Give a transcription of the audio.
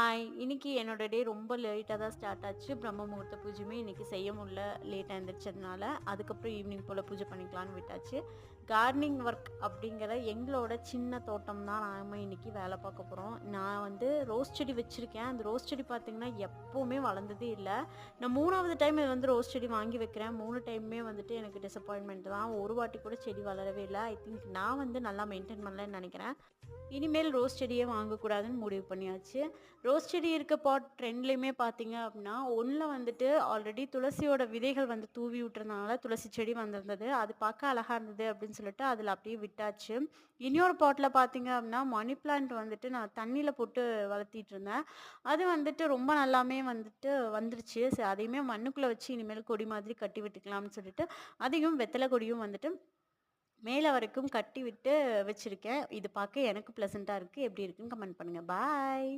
Hi இன்னைக்கு என்னோட டே ரொம்ப லேட்டாக தான் ஸ்டார்ட் ஆச்சு. பிரம்ம முகூர்த்த பூஜையுமே இன்னைக்கு செய்ய முடியல. லேட்டாக எழுந்திரிச்சதுனால அதுக்கப்புறம் ஈவினிங் போல் பூஜை பண்ணிக்கலான்னு விட்டாச்சு. கார்டனிங் ஒர்க் அப்படிங்கிற எங்களோட சின்ன தோட்டம் தான் நாம இன்னைக்கு வேலை பார்க்க போகிறோம் நான் வந்து ரோஸ் செடி வச்சுருக்கேன். அந்த ரோஸ் செடி பார்த்திங்கன்னா எப்போவுமே வளர்ந்ததே இல்லை. நான் மூணாவது டைம் இது வந்து ரோஸ் செடி வாங்கி வைக்கிறேன். மூணு டைமுமே வந்துட்டு எனக்கு டிசப்பாயின்மெண்ட் தான். ஒரு வாட்டி கூட செடி வளரவே இல்லை. ஐ திங்க் நான் வந்து நல்லா மெயின்டைன் பண்ணலன்னு நினைக்கிறேன். இனிமேல் ரோஸ் செடியே வாங்கக்கூடாதுன்னு முடிவு பண்ணியாச்சு. ரோஸ் செடி இருக்க பாட் ரெண்டுலேயுமே பார்த்தீங்க அப்படின்னா ஒன்றில் வந்துட்டு ஆல்ரெடி துளசியோட விதைகள் வந்து தூவி விட்டுறதுனால துளசி செடி வந்திருந்தது. அது பார்க்க அழகாக இருந்தது அப்படின்னு சொல்லிட்டு அதில் அப்படியே விட்டாச்சு. இன்னொரு பாட்டில் பார்த்தீங்க அப்படின்னா மணி பிளான்ட் வந்துட்டு நான் தண்ணியில் போட்டு வளர்த்திட்டு இருந்தேன். அது வந்துட்டு ரொம்ப நல்லாமே வந்துட்டு வந்துருச்சு. சரி அதையுமே மண்ணுக்குள்ளே வச்சு இனிமேல் கொடி மாதிரி கட்டி விட்டுக்கலாம்னு சொல்லிட்டு அதையும் வெத்தலை கொடியும் வந்துட்டு மேலே வரைக்கும் கட்டி விட்டு வச்சுருக்கேன். இது பார்க்க எனக்கு ப்ளசண்ட்டாக இருக்குது எப்படி இருக்குன்னு கமெண்ட் பண்ணுங்கள் பாய்